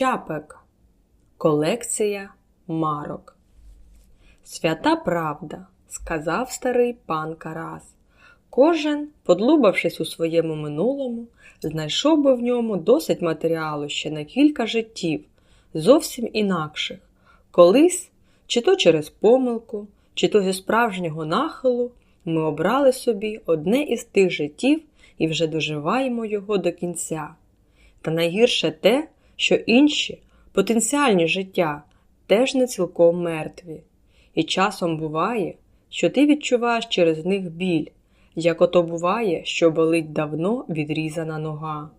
Чапек. Колекція марок. Свята правда, сказав старий пан Карас. Кожен, подлубавшись у своєму минулому, знайшов би в ньому досить матеріалу ще на кілька життів, зовсім інакших. Колись, чи то через помилку, чи то зі справжнього нахилу, ми обрали собі одне із тих життів і вже доживаємо його до кінця. Та найгірше те, що інші потенціальні життя теж не цілком мертві. І часом буває, що ти відчуваєш через них біль, як ото буває, що болить давно відрізана нога.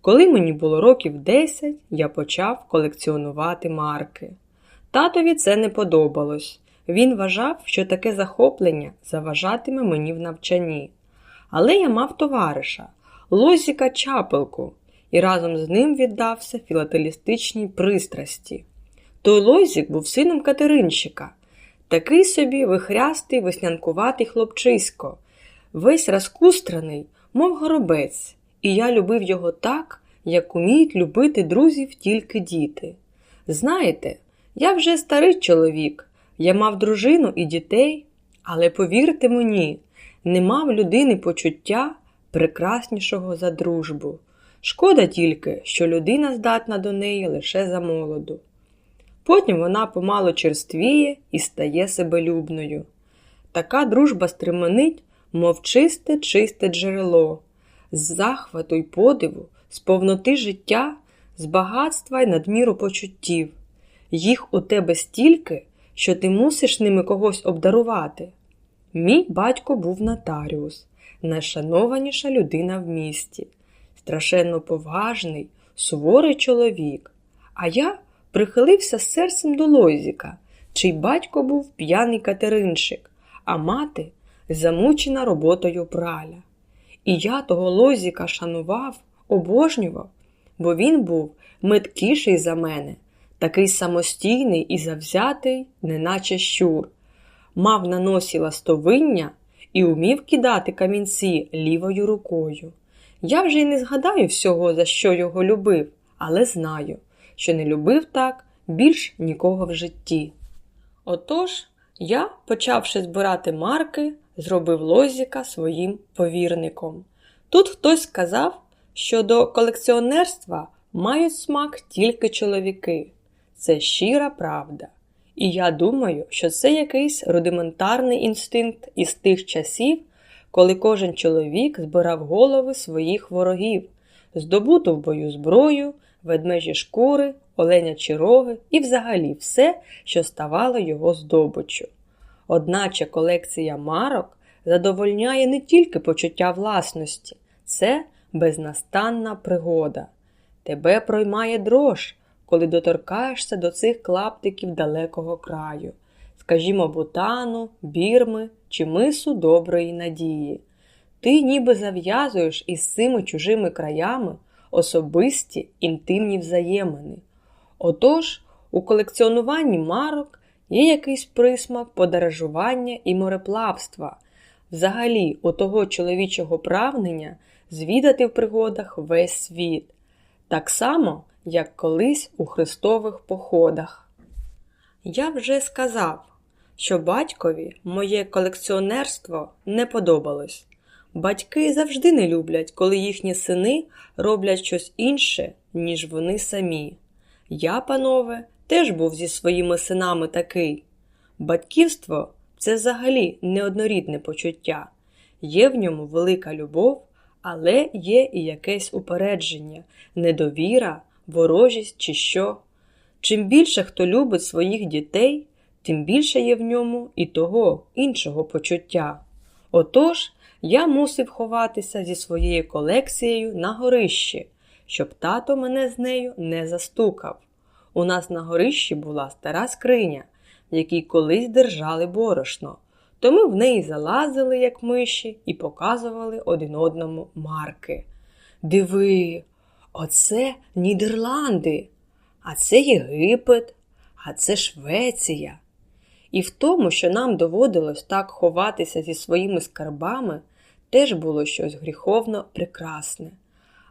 Коли мені було років 10, я почав колекціонувати марки. Татові це не подобалось. Він вважав, що таке захоплення заважатиме мені в навчанні. Але я мав товариша, Лозіка Чапелку, і разом з ним віддався філателістичній пристрасті. Той Лозік був сином Катеринчика, такий собі вихрястий веснянкуватий хлопчисько, весь розкустраний, мов горобець, і я любив його так, як уміють любити друзів тільки діти. Знаєте, я вже старий чоловік, я мав дружину і дітей, але повірте мені, не мав людини почуття прекраснішого за дружбу. Шкода тільки, що людина здатна до неї лише за молоду. Потім вона помало черствіє і стає себелюбною. Така дружба стременить, мов чисте, чисте джерело, з захвату й подиву, з повноти життя, з багатства й надміру почуттів. Їх у тебе стільки, що ти мусиш ними когось обдарувати. Мій батько був нотаріус, найшанованіша людина в місті, страшенно поважний, суворий чоловік. А я прихилився серцем до Лозіка, чий батько був п'яний катеринчик, а мати замучена роботою праля. І я того Лозіка шанував, обожнював, бо він був меткіший за мене, такий самостійний і завзятий, неначе щур, мав на носі ластовиння і умів кидати камінці лівою рукою. Я вже й не згадаю всього, за що його любив, але знаю, що не любив так більш нікого в житті. Отож, я, почавши збирати марки, зробив Лозіка своїм повірником. Тут хтось сказав, що до колекціонерства мають смак тільки чоловіки. Це щира правда. І я думаю, що це якийсь рудиментарний інстинкт із тих часів, коли кожен чоловік збирав голови своїх ворогів, здобуту в бою зброю, ведмежі шкури, оленячі роги і взагалі все, що ставало його здобиччю. Одначе колекція марок задовольняє не тільки почуття власності, це безнастанна пригода. Тебе проймає дрож, коли доторкаєшся до цих клаптиків далекого краю, скажімо, Бутану, Бірми чи мису доброї надії. Ти ніби зав'язуєш із цими чужими краями особисті інтимні взаємини. Отож, у колекціонуванні марок є якийсь присмак подорожування і мореплавства, взагалі у того чоловічого прагнення звідати в пригодах весь світ, так само, як колись у хрестових походах. Я вже сказав, що батькові моє колекціонерство не подобалось. Батьки завжди не люблять, коли їхні сини роблять щось інше, ніж вони самі. Я, панове, теж був зі своїми синами такий. Батьківство це взагалі неоднорідне почуття. Є в ньому велика любов, але є і якесь упередження, недовіра, ворожість чи що. Чим більше хто любить своїх дітей, тим більше є в ньому і того іншого почуття. Отож, я мусив ховатися зі своєю колекцією на горищі, щоб тато мене з нею не застукав. У нас на горищі була стара скриня, в якій колись держали борошно, то ми в неї залазили, як миші, і показували один одному марки. Диви, оце Нідерланди, а це Єгипет, а це Швеція. І в тому, що нам доводилось так ховатися зі своїми скарбами, теж було щось гріховно прекрасне.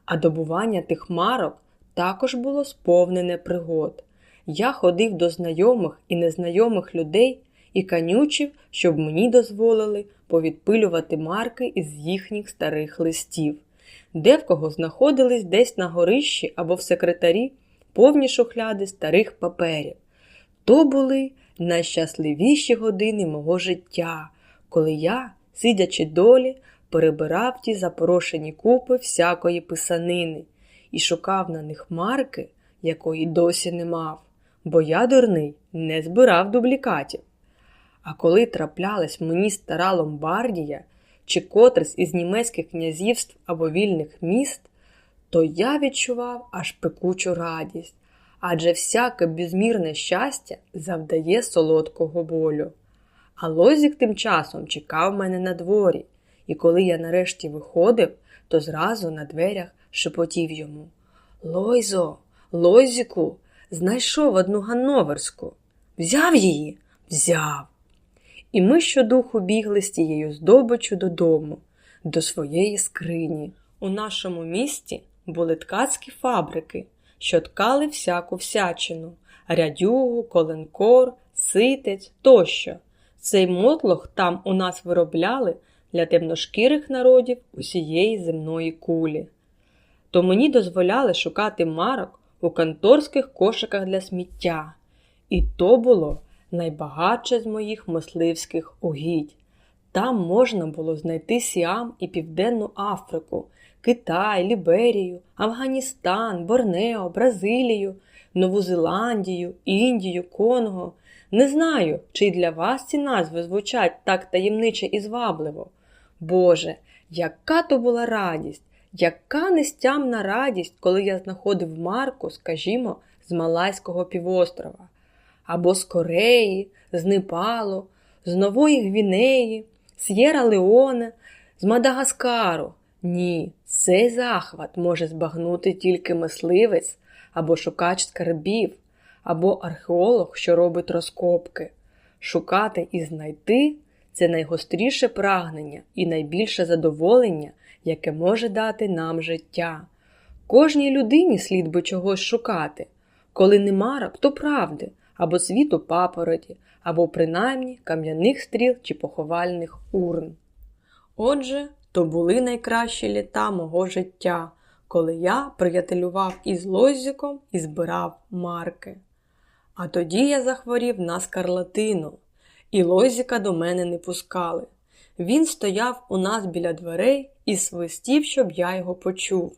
А добування тих марок також було сповнене пригод. Я ходив до знайомих і незнайомих людей і канючив, щоб мені дозволили повідпилювати марки із їхніх старих листів, де в кого знаходились десь на горищі або в секретарі повні шухляди старих паперів. То були найщасливіші години мого життя, коли я, сидячи долі, перебирав ті запорошені купи всякої писанини і шукав на них марки, якої досі не мав, бо я, дурний, не збирав дублікатів. А коли траплялась мені стара Ломбардія чи котрись із німецьких князівств або вільних міст, то я відчував аж пекучу радість, адже всяке безмірне щастя завдає солодкого болю. А Лозік тим часом чекав мене на дворі, і коли я нарешті виходив, то зразу на дверях шепотів йому Лойзо, Лозіку, знайшов одну Ганноверську. Взяв її? Взяв. І ми щодуху бігли з тією здобичю додому, до своєї скрині. У нашому місті були ткацькі фабрики, що ткали всяку всячину рядюгу, коленкор, ситець тощо. Цей мотлох там у нас виробляли для темношкірих народів усієї земної кулі. То мені дозволяли шукати марок у конторських кошиках для сміття. І то було найбагатше з моїх мисливських угідь. Там можна було знайти Сіам і Південну Африку, Китай, Ліберію, Афганістан, Борнео, Бразилію, Нову Зеландію, Індію, Конго. Не знаю, чи для вас ці назви звучать так таємниче і звабливо. Боже, яка то була радість, яка нестямна радість, коли я знаходив Марку, скажімо, з Малайського півострова, або з Кореї, з Непалу, з Нової Гвінеї, С'єра Леоне, з Мадагаскару. Ні, цей захват може збагнути тільки мисливець або шукач скарбів, або археолог, що робить розкопки. Шукати і знайти це найгостріше прагнення і найбільше задоволення, яке може дати нам життя. Кожній людині слід би чогось шукати. Коли не марок, то правди, або світу папороті, або принаймні кам'яних стріл чи поховальних урн. Отже, то були найкращі літа мого життя, коли я приятелював із Лозіком і збирав марки. А тоді я захворів на скарлатину, і Лозіка до мене не пускали. Він стояв у нас біля дверей і свистів, щоб я його почув.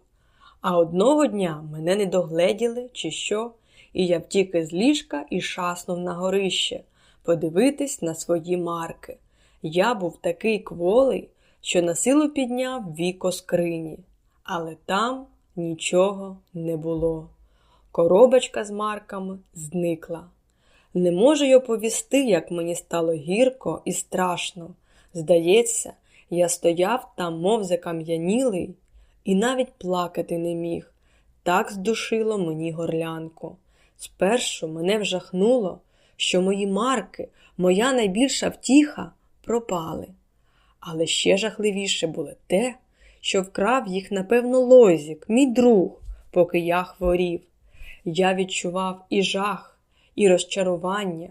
А одного дня мене не догледіли, чи що, і я втік із ліжка і шаснув на горище подивитись на свої марки. Я був такий кволий, що на силу підняв віко скрині, але там нічого не було. Коробочка з марками зникла. Не можу й оповісти, як мені стало гірко і страшно. Здається, я стояв там, мов закам'янілий, і навіть плакати не міг. Так здушило мені горлянку. Спершу мене вжахнуло, що мої марки, моя найбільша втіха, пропали. Але ще жахливіше було те, що вкрав їх, напевно, лозік, мій друг, поки я хворів. Я відчував і жах, і розчарування,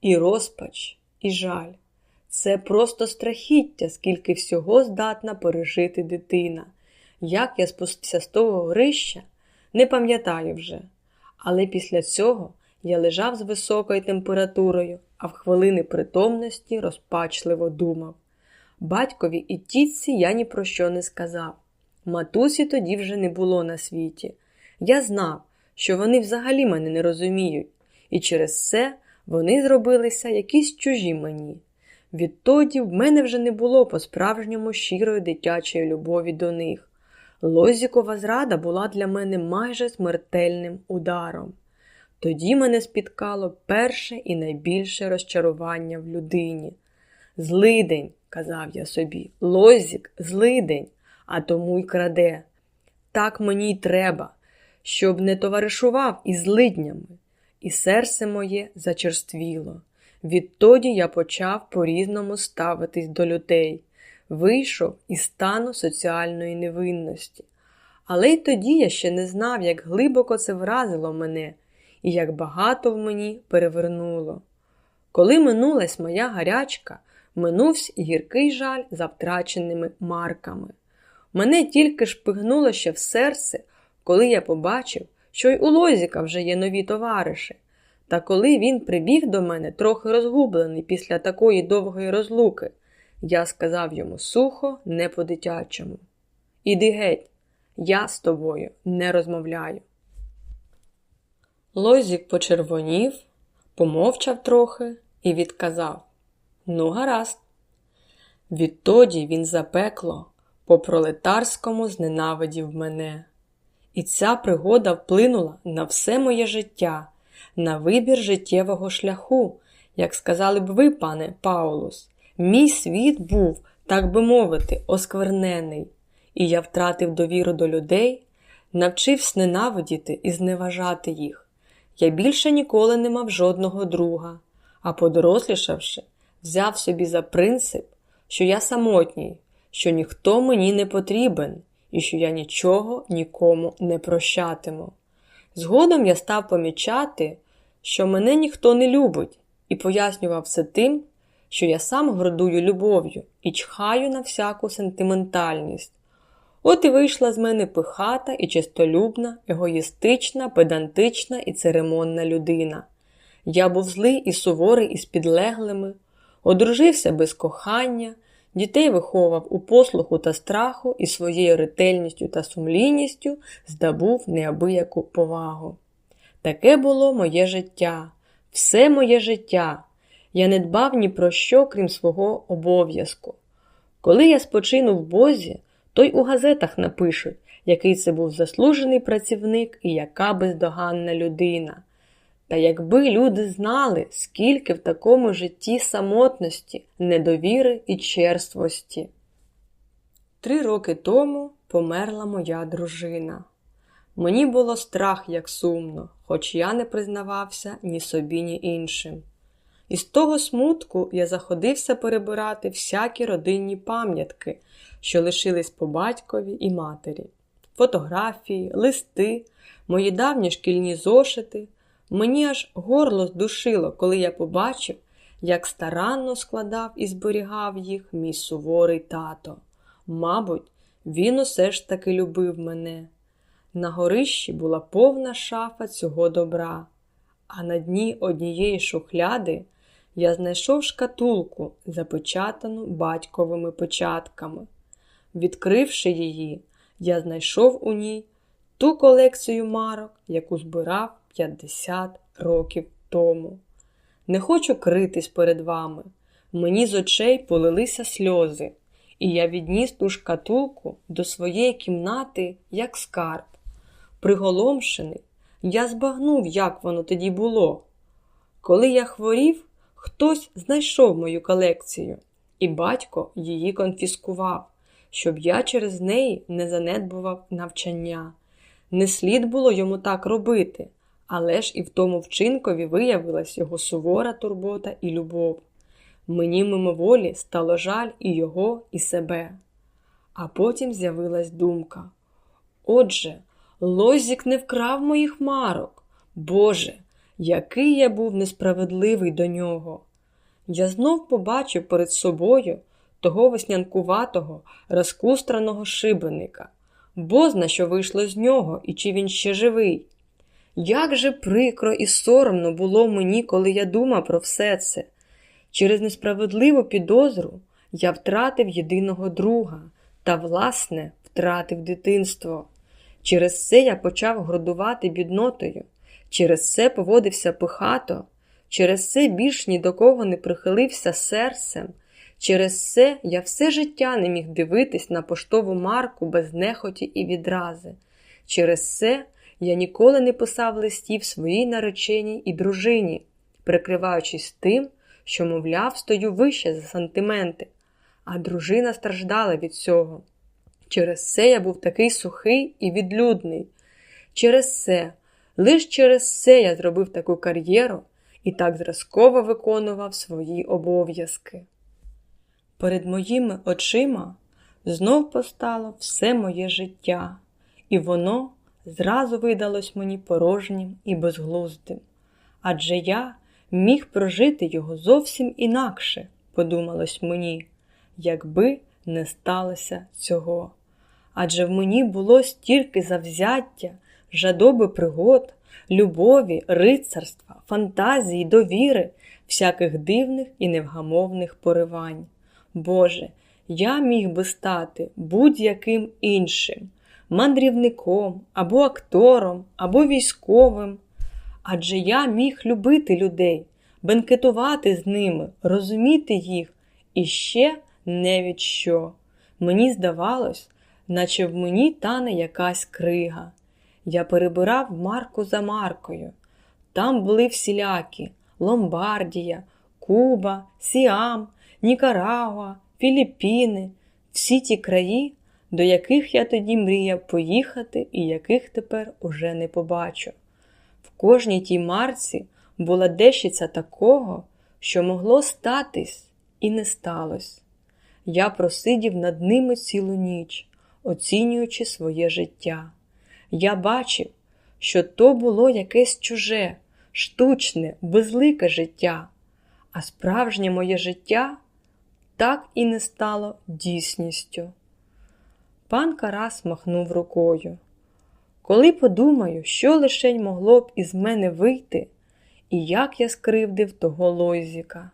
і розпач, і жаль. Це просто страхіття, скільки всього здатна пережити дитина. Як я спустився з того горища, не пам'ятаю вже. Але після цього я лежав з високою температурою, а в хвилини притомності розпачливо думав. Батькові і тітці я ні про що не сказав. Матусі тоді вже не було на світі. Я знав, що вони взагалі мене не розуміють, і через це вони зробилися якісь чужі мені. Відтоді в мене вже не було по-справжньому щирої дитячої любові до них. Лозікова зрада була для мене майже смертельним ударом. Тоді мене спіткало перше і найбільше розчарування в людині. Злидень, казав я собі, лозік, злидень, а тому й краде. Так мені й треба, щоб не товаришував із злиднями, і серце моє зачерствіло. Відтоді я почав по-різному ставитись до людей, вийшов із стану соціальної невинності. Але й тоді я ще не знав, як глибоко це вразило мене і як багато в мені перевернуло. Коли минулась моя гарячка, минувся і гіркий жаль за втраченими марками. Мене тільки шпигнуло ще в серце, коли я побачив, що й у Лозіка вже є нові товариші. Та коли він прибіг до мене, трохи розгублений після такої довгої розлуки, я сказав йому сухо, не по-дитячому. Іди геть, я з тобою не розмовляю. Лозік почервонів, помовчав трохи і відказав Ну, гаразд. Відтоді він запекло, по пролетарському зненавидів мене. І ця пригода вплинула на все моє життя, на вибір життєвого шляху, як сказали б ви, пане Паулус, мій світ був, так би мовити, осквернений, і я втратив довіру до людей, навчився ненавидіти і зневажати їх. Я більше ніколи не мав жодного друга, а подорослішавши, взяв собі за принцип, що я самотній, що ніхто мені не потрібен і що я нічого нікому не прощатиму. Згодом я став помічати, що мене ніхто не любить, і пояснював це тим, що я сам гордую любов'ю і чхаю на всяку сентиментальність. От і вийшла з мене пихата і чистолюбна, егоїстична, педантична і церемонна людина. Я був злий і суворий із підлеглими, одружився без кохання, дітей виховав у послуху та страху і своєю ретельністю та сумлінністю здобув неабияку повагу. Таке було моє життя, все моє життя. Я не дбав ні про що, крім свого обов'язку. Коли я спочину в Бозі, то й у газетах напишуть, який це був заслужений працівник і яка бездоганна людина. Та якби люди знали, скільки в такому житті самотності, недовіри і черствості. Три роки тому померла моя дружина. Мені було страх, як сумно, хоч я не признавався ні собі, ні іншим. Із того смутку я заходився перебирати всякі родинні пам'ятки, що лишились по батькові і матері, фотографії, листи, мої давні шкільні зошити. Мені аж горло здушило, коли я побачив, як старанно складав і зберігав їх мій суворий тато. Мабуть, він усе ж таки любив мене. На горищі була повна шафа цього добра, а на дні однієї шухляди я знайшов шкатулку, запечатану батьковими печатками. Відкривши її, я знайшов у ній ту колекцію марок, яку збирав 50 років тому. Не хочу критись перед вами. Мені з очей полилися сльози, і я відніс ту шкатулку до своєї кімнати, як скарб. Приголомшений, я збагнув, як воно тоді було. Коли я хворів, хтось знайшов мою колекцію, і батько її конфіскував, щоб я через неї не занедбував навчання. Не слід було йому так робити, але ж і в тому вчинкові виявилась його сувора турбота і любов. Мені мимоволі стало жаль і його, і себе. А потім з'явилась думка: Отже, Лозік не вкрав моїх марок. Боже, який я був несправедливий до нього. Я знов побачив перед собою того веснянкуватого, розкустраного шибеника, бозна, що вийшло з нього, і чи він ще живий. Як же прикро і соромно було мені, коли я думав про все це. Через несправедливу підозру я втратив єдиного друга та, власне, втратив дитинство. Через це я почав грудувати біднотою, через це поводився пихато, через це більш ні до кого не прихилився серцем, через це я все життя не міг дивитись на поштову марку без нехоті і відрази. Через це я ніколи не писав листів своїй нареченій і дружині, прикриваючись тим, що, мовляв, стою вище за сантименти, а дружина страждала від цього. Через це я був такий сухий і відлюдний. Через це, лише через це я зробив таку кар'єру і так зразково виконував свої обов'язки. Перед моїми очима знов постало все моє життя, і воно зразу видалось мені порожнім і безглуздим. Адже я міг прожити його зовсім інакше, подумалось мені, якби не сталося цього. Адже в мені було стільки завзяття, жадоби пригод, любові, рицарства, фантазії, довіри, всяких дивних і невгамовних поривань. Боже, я міг би стати будь-яким іншим, мандрівником або актором, або військовим. Адже я міг любити людей, бенкетувати з ними, розуміти їх і ще не від що. Мені здавалось, наче в мені тане якась крига. Я перебирав марку за маркою. Там були всілякі Ломбардія, Куба, Сіам, Нікарагуа, Філіппіни, всі ті краї, до яких я тоді мріяв поїхати і яких тепер уже не побачу. В кожній тій марці була дещиця такого, що могло статись і не сталося. Я просидів над ними цілу ніч, оцінюючи своє життя. Я бачив, що то було якесь чуже, штучне, безлике життя, а справжнє моє життя так і не стало дійсністю. Пан Карас махнув рукою. Коли подумаю, що лишень могло б із мене вийти, і як я скривдив того лойзіка.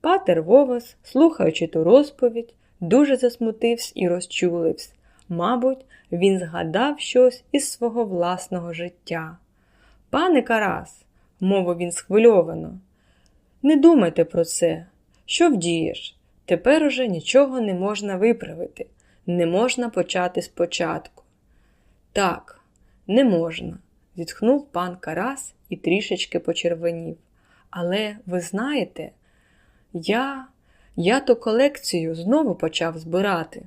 Патер Вовес, слухаючи ту розповідь, дуже засмутився і розчулився. Мабуть, він згадав щось із свого власного життя. Пане Карас, мовив він схвильовано, не думайте про це. Що вдієш? Тепер уже нічого не можна виправити, не можна почати спочатку. Так, не можна, зітхнув пан Карас і трішечки почервонів. Але ви знаєте, я, я ту колекцію знову почав збирати.